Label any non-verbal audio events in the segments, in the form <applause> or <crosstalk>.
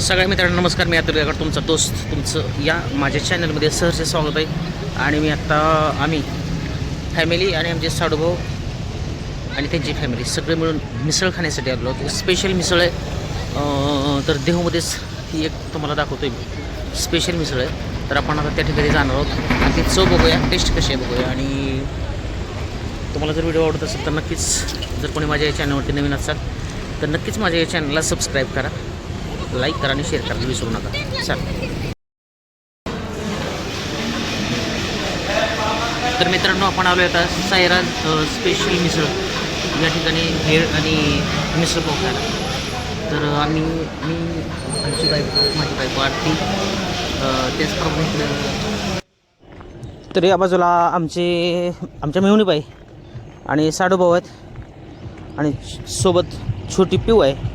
सगळ्या मित्रांनो नमस्कार. मी अतुल गायकवाड तुमचा दोस्त तुमचं या माझ्या चॅनलमध्ये सहर्ष स्वागत आहे. आणि मी आत्ता आम्ही फॅमिली आणि आमचे साडूभाऊ आणि त्यांची फॅमिली सगळे मिळून मिसळ खाण्यासाठी आलो होतो स्पेशल मिसळ आहे. तर देहूमध्येच ही एक तुम्हाला दाखवतो आहे स्पेशल मिसळ आहे. तर आपण आता त्या ठिकाणी जाणार आहोत. आणि ती चव बघूया टेस्ट कशी आहे बघूया. आणि तुम्हाला जर व्हिडिओ आवडत असेल तर नक्कीच जर कोणी माझ्या या चॅनलवरती नवीन असाल तर नक्कीच माझ्या या चॅनलला सबस्क्राईब करा. लाईक करा आणि शेअर करायला विसरू नका. चालेल तर मित्रांनो आपण आलो आता सायरा स्पेशल मिसळ. या ठिकाणी भेळ आणि मिसळ पाव खायला तर आम्ही मी आमची बायको माझी बायको आरती त्याचप्रमाणे तर या बाजूला आमचे आमच्या मेहुणीबाई आणि साडूभाऊ आहेत. आणि सोबत छोटी पिऊ आहे.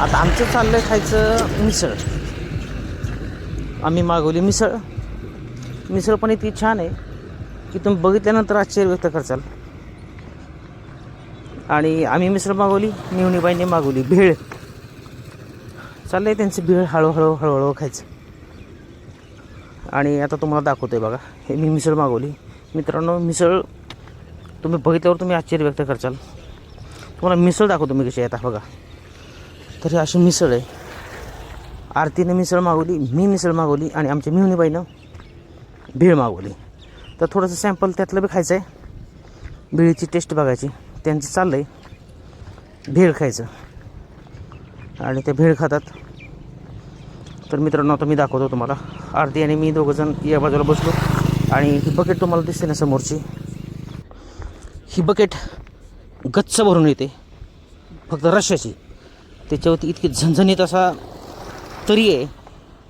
आता आमचं चाललं आहे खायचं मिसळ. आम्ही मागवली मिसळ. मिसळ पण इतकी छान आहे की तुम्ही बघितल्यानंतर आश्चर्य व्यक्त करचाल. आणि आम्ही मिसळ मागवली मिवणीबाईंनी मागवली भेळ. चाललं आहे त्यांचं भेळ हळूहळू हळूहळू खायचं. आणि आता तुम्हाला दाखवतोय बघा हे मी मिसळ मागवली. मित्रांनो मिसळ तुम्ही बघितल्यावर तुम्ही आश्चर्य व्यक्त करचाल. तुम्हाला मिसळ दाखवतो मी कशी आहे आता बघा. तर ही अशी मिसळ आहे. आरतीने मिसळ मागवली मी मिसळ मागवली आणि आमच्या मिहुनीबाईनं भेळ मागवली. तर थोडंसं सॅम्पल त्यातलं बी खायचं आहे भेळीची टेस्ट बघायची. त्यांचं चाललं आहे भेळ खायचं. आणि ते भेळ खातात. तर मित्रांनो आता मी दाखवतो तुम्हाला. आरती आणि मी दोघंजण या बाजूला बसलो आणि ही बकेट तुम्हाला दिसते ना समोरची. ही बकेट गच्च भरून येते. फक्त रश्याची त्याच्यावरती इतकी झणझणीत असा तरी आहे.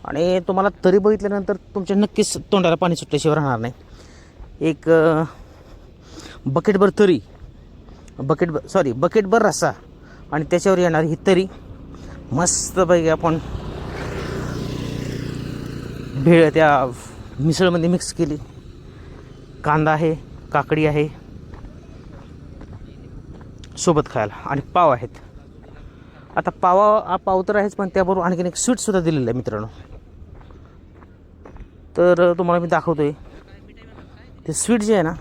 आणि तुम्हाला तरी बघितल्यानंतर तुमच्या नक्कीच तोंडाला पाणी सुटल्याशिवाय राहणार नाही. एक बकेटभर तरी. बकेट सॉरी बकेटभर रस्सा. आणि त्याच्यावर येणार ही तरी. मस्तपैकी आपण भेळ त्या मिसळमध्ये मिक्स केली. कांदा आहे काकडी आहे. सोबत खायला. आणि पाव आहेत. आता पावा हा पाव तर आहेच पण त्याबरोबर आणखीन एक स्वीटसुद्धा दिलेलं आहे मित्रांनो. तर तुम्हाला मी दाखवतो आहे ते स्वीट जे आहे ना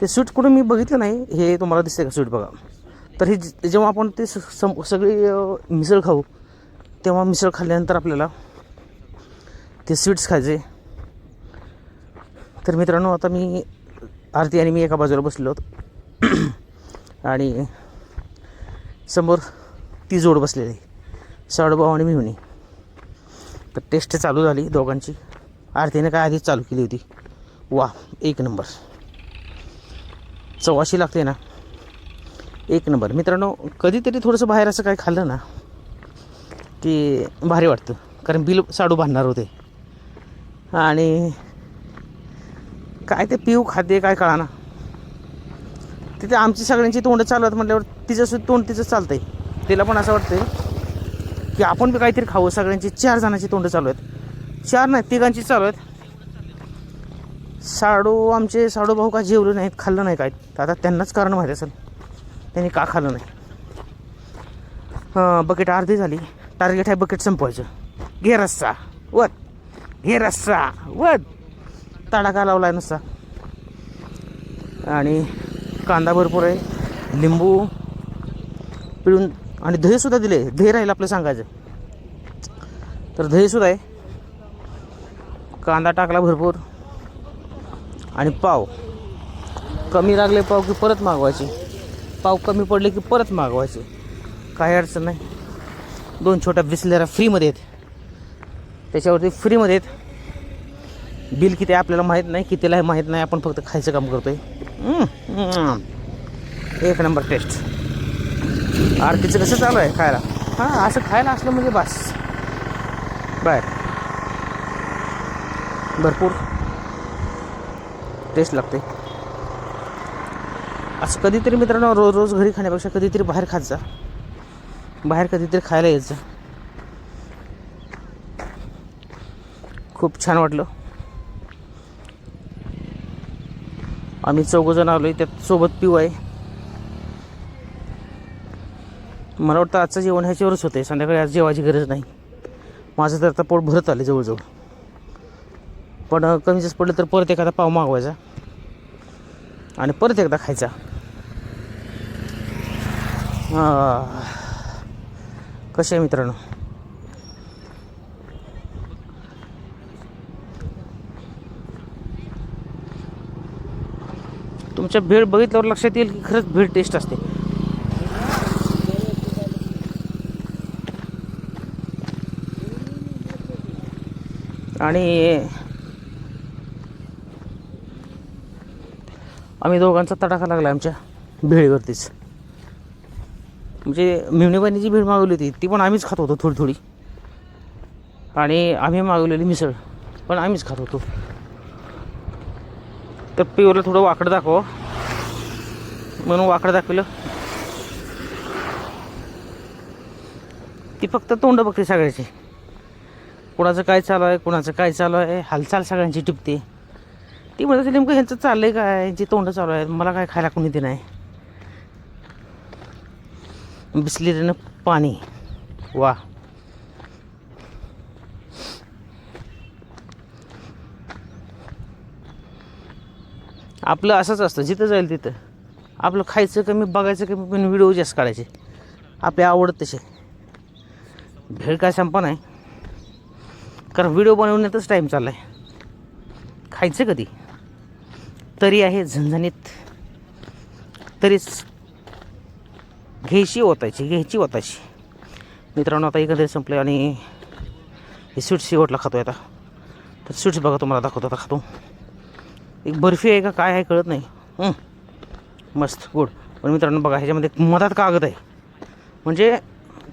ते स्वीट कुठं मी बघितलं नाही हे तुम्हाला दिसते का स्वीट बघा. तर हे जेव्हा आपण ते स- सम सगळी मिसळ खाऊ तेव्हा मिसळ खाल्ल्यानंतर आपल्याला ते स्वीट्स खायचे. तर मित्रांनो आता मी आरती आणि मी एका बाजूला बसलो होतो <clears throat> आणि समोर ती जोड बसलेली साडूभाऊ आणि मिहुनी. तर टेस्ट चालू झाली दोघांची. आरतीने काय आधीच चालू केली होती. वा एक नंबर चवाशी लागते ना? एक नंबर मित्रांनो कधीतरी थोडंसं बाहेर असं काय खाल्लं ना की भारी वाटतं. कारण बिल साडू बांधणार होते. आणि काय ते पिऊ खाते काय कळा ना तिथे आमची सगळ्यांची तोंड चालवत म्हटल्यावर तिचं सुद्धा तोंड तिचं चालतंय. तिला पण असं वाटतंय की आपण बी काहीतरी खावं सगळ्यांची चार जणांची तोंड चालू आहेत. चार नाही तिघांची चालू आहेत. साडू आमचे साडू भाऊ का जेवले नाहीत खाल्लं नाही काय? तर आता त्यांनाच कारण माहीत असेल. त्यांनी का खाल्लं नाही? बकेट अर्धी झाली. टार्गेट आहे बकेट संपवायचं. घे रस्सा. वत घे रस्सा. वत तडाखा लावला आहे नुसता. आणि कांदा भरपूर आहे लिंबू पिळून आणि दहीसुद्धा दिले. दही राहील आपलं सांगायचं. तर दहीसुद्धा आहे. कांदा टाकला भरपूर. आणि पाव. कमी लागले पाव की परत मागवायचे. पाव कमी पडले की परत मागवायचे. काही अडचण नाही. दोन छोट्या बिसलेरा फ्रीमध्ये आहेत. त्याच्यावरती फ्रीमध्ये आहेत. बिल किती आहे आपल्याला माहीत नाही कितीला हे माहीत नाही. आपण फक्त खायचं काम करतो आहे एक नंबर टेस्ट. आरतीचं कसं चालू आहे खायला? हां असं खायला असलं म्हणजे बस. बाय. भरपूर. टेस्ट लागते. असं कधीतरी मित्रांनो रोज रोज घरी खाण्यापेक्षा कधीतरी बाहेर खात जा. बाहेर कधीतरी खायला जा. खूप छान वाटलं. आम्ही चौघजण आलो आहे त्यात सोबत पिऊ आहे. मला वाटतं आजचं जेवण ह्याच्यावरच होतं आहे संध्याकाळी आज जेवायची गरज नाही. माझं तर आता पोट भरत आले जवळजवळ. पण कमी जास्त पडलं तर परत एखादा पाव मागवायचा. आणि परत एकदा खायचा. कसे आहे मित्रांनो? तुमच्या भेळ बघितल्यावर लक्षात येईल की खरंच भेळ टेस्ट असते. आणि आम्ही दोघांचा तडाखा लागला आमच्या भेळीवरतीच. म्हणजे मिवणीबाईने जी भेळ मागवली होती ती पण आम्हीच खात होतो थोडी थोडी. आणि आम्ही मागवलेली मिसळ पण आम्हीच खात होतो. तर पिवरला थोडं वाकडं दाखव. म्हणून वाकडं दाखवलं. ती फक्त तोंड बघते सगळ्याची. कोणाचं काय चालू आहे कोणाचं काय चालू आहे हालचाल सगळ्यांची टिपते. ती म्हणते नेमकं ह्यांचं चाललं आहे काय? जे तोंड चालू आहे मला काय खायला कोणी ते नाही बिसलेलं पाणी. वा आपलं असंच असतं जिथं जाईल तिथं. आपलं खायचं कमी बघायचं कमी पण व्हिडिओ जास्त काढायचे. आपल्या आवडत तसे. भेळ काय संपा नाही. कारण व्हिडिओ बनवण्यातच टाईम चालला आहे खायचं कधी? तरी आहे झणझणीत. तरीच घ्यायची ओतायची घ्यायची ओतायची. मित्रांनो आता एकंदरीत संपलं आणि हे स्वीट्स शेवटला खातो आता. तर स्वीट्स बघा तुम्हाला दाखवतो आता खातो. एक बर्फी आहे का काय आहे कळत नाही. मस्त गुड पण मित्रांनो बघा ह्याच्यामध्ये मधात कागद आहे. म्हणजे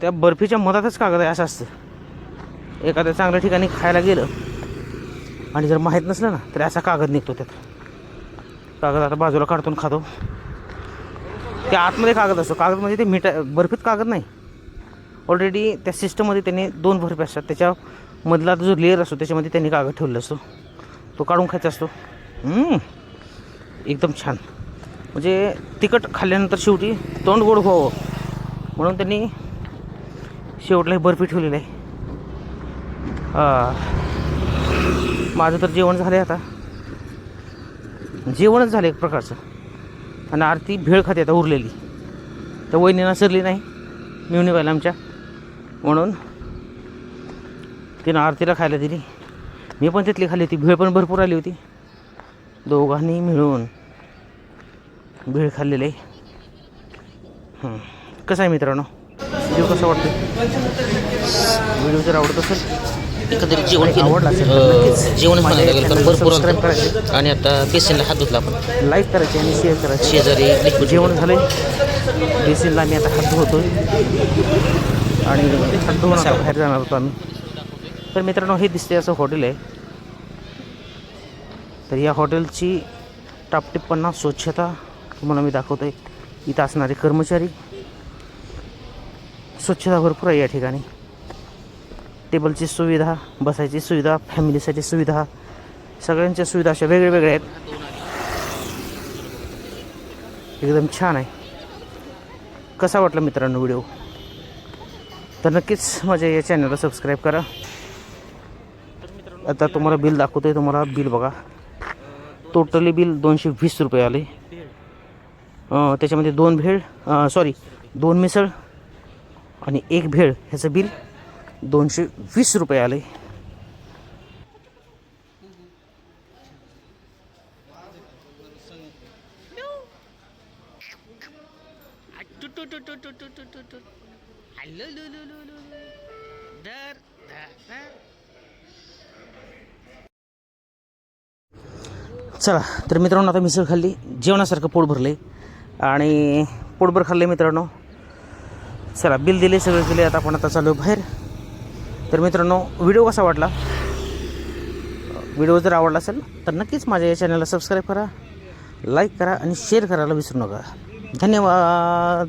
त्या बर्फीच्या मधातच कागद आहे असं असतं. एखाद्या चांगल्या ठिकाणी खायला गेलं आणि जर माहीत नसलं ना तर असा कागद निघतो त्यात. कागद आता बाजूला काढतून खातो. त्या आतमध्ये कागद असतो. कागद म्हणजे ते मिठा बर्फीत कागद नाही. ऑलरेडी त्या सिस्टममध्ये त्यांनी दोन बर्फी असतात. त्याच्या मधला जो लेअर असतो त्याच्यामध्ये त्यांनी कागद ठेवलेला असतो. तो काढून खायचा असतो. एकदम छान. म्हणजे तिखट खाल्ल्यानंतर शेवटी तोंड गोड व्हावं. म्हणून त्यांनी शेवटला बर्फी ठेवलेलं आहे. माझं तर जेवण झालं आहे आता. जेवणच झालं एक प्रकारचं. आणि आरती भेळ खाते आता उरलेली. तर वहिनीनं सरली नाही. मिळून व्हायला आमच्या. म्हणून तिनं आरतीला खायला दिली. मी पण तिथली खाल्ली होती. भेळ पण भरपूर आली होती. दोघांनी मिळून भेळ खाल्लेलं. आहे. कसं आहे मित्रांनो? व्हिडिओ कसा वाटतो व्हिडिओ जर आवडत असेल एकंदरीत जेवण केलं ला भरपूर. करायचं. आणि आता बेसिनला हात धुतला आपण. लाईक करायचे आणि शेअर करायचे. शेजारी जेवण झालं बेसिनला आम्ही आता हात धुतोय. आणि हात धुवून बाहेर जाणार होतो आम्ही. तर मित्रांनो हे दिसते असं हॉटेल आहे. तर या हॉटेलची टापटिप्पणा स्वच्छता तुम्हाला मी दाखवतो आहे इथं असणारे कर्मचारी स्वच्छता भरपूर आहे या ठिकाणी. टेबलची सुविधा बसायची सुविधा फॅमिलीसाठी सुविधा सगळ्यांच्या सुविधा अशा वेगळ्या वेगळ्या आहेत. एकदम छान आहे. कसा वाटला मित्रांनो व्हिडिओ? तर नक्कीच माझ्या या चॅनलला सबस्क्राईब करा. आता तुम्हाला बिल दाखवतो आहे तुम्हाला बिल बघा. टोटली बिल दोनशे वीस रुपये आले त्याच्यामध्ये दोन भेळ सॉरी दोन मिसळ आणि एक भेळ ह्याचं बिल दोनशे वीस रुपये आले चला तर मित्रांनो आता मिसळ खाल्ली. जेवणासारखं पोट भरले. आणि पोटभर खाल्ले मित्रांनो. चला बिल दिले सगळे केले आता आपण आता चालू बाहेर. तर मित्रांनो व्हिडिओ कसा वाटला? व्हिडिओ जर आवडला असेल तर नक्कीच माझ्या या चॅनलला सबस्क्राईब करा लाईक करा आणि शेअर करायला विसरू नका. धन्यवाद.